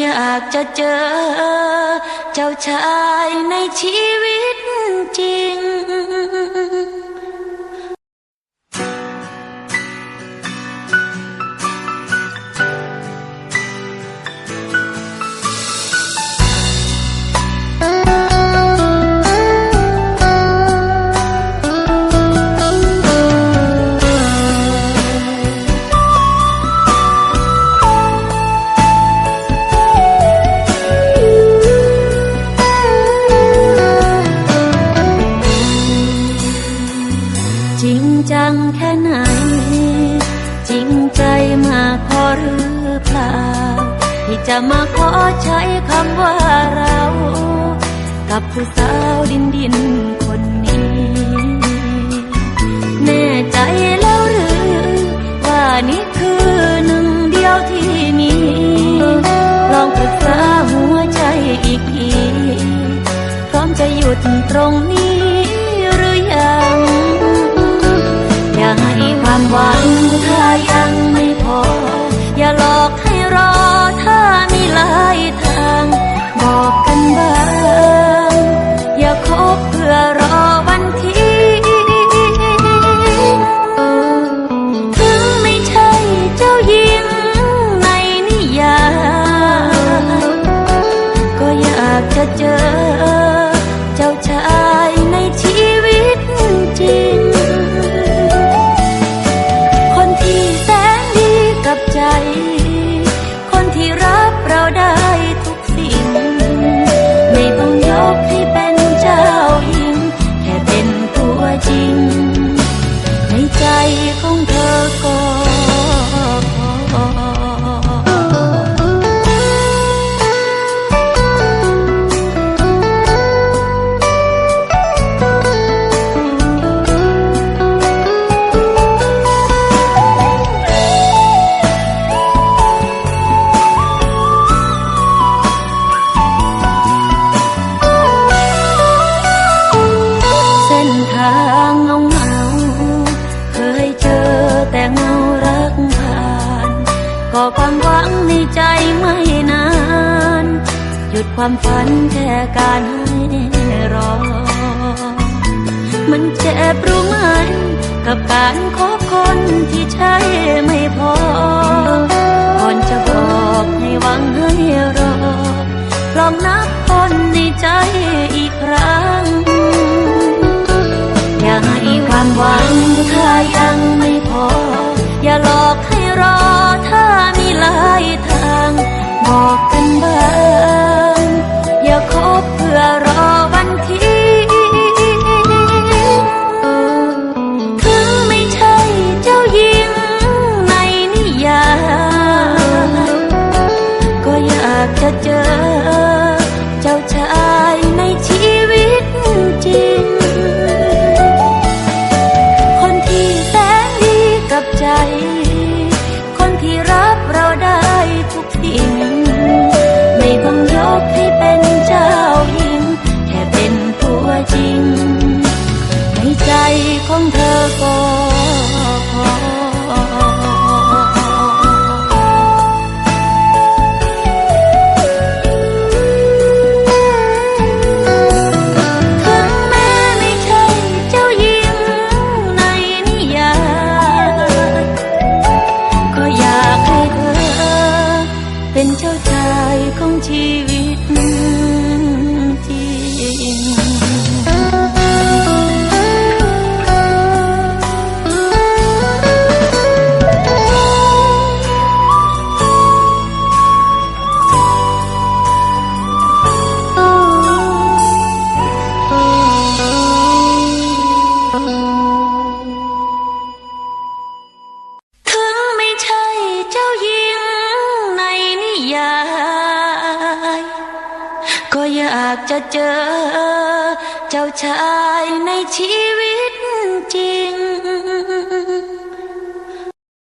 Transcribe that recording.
อยากจะเจอ เจ้าชายในชีวิตจริง ริงจังแค่ไหน จริงใจมากพอหรือเปล่า ที่จะมาขอใช้คำว่าเรา กับผู้สาวดินดินคนนี้ แน่ใจแล้วหรือ ว่านี่คือหนึ่งเดียวที่มี ลองปรึกษาหัวใจอีกทีพร้อมจะหยุดตรงนี้ามหวังถ้ายังไม่พอ อย่าหลอกให้รอถ้ามีหลายทาง บอกกันบ้างอย่าคบเพื่อรอวันที่ถึงไม่ใช่เจ้าหญิงในนิยายก็อยากจะเจอ ก็ความหวังในใจไม่นาน หยุดความฝันแค่การให้รอ มันเจ็บรู้ไหม กับการคบคนที่ใช่ไม่พอก่อนจะบอกให้หวังให้รอลองนับ เจอ เป็นเจ้าชายของชีวิต ก็อยากจะเจอ เจ้าชายในชีวิตจริง